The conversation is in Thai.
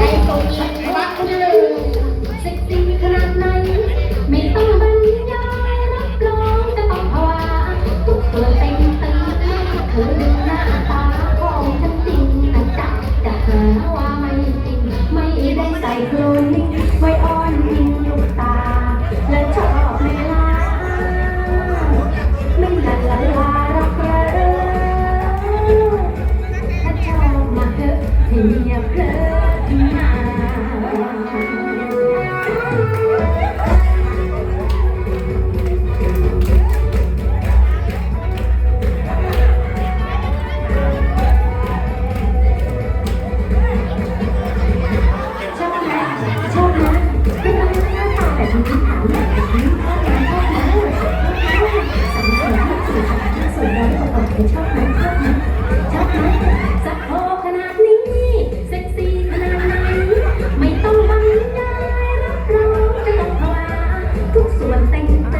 รักเลยเซ็กซี่ขนาดไหนไม่ต้องบรรยายรับรองจะต้องาวะตุกตัวเต็มตีเธอดึงหน้าตาของฉันจริงแต่จักจะหาวาไม่จริง ไม่ได้ใส่โคลิ้งไม่อ้อนอิงลูกตา และชอบเวลาไม่ละละลารักเธอถ้าชอบมาเถอะให้เงียบเลย มันเต้น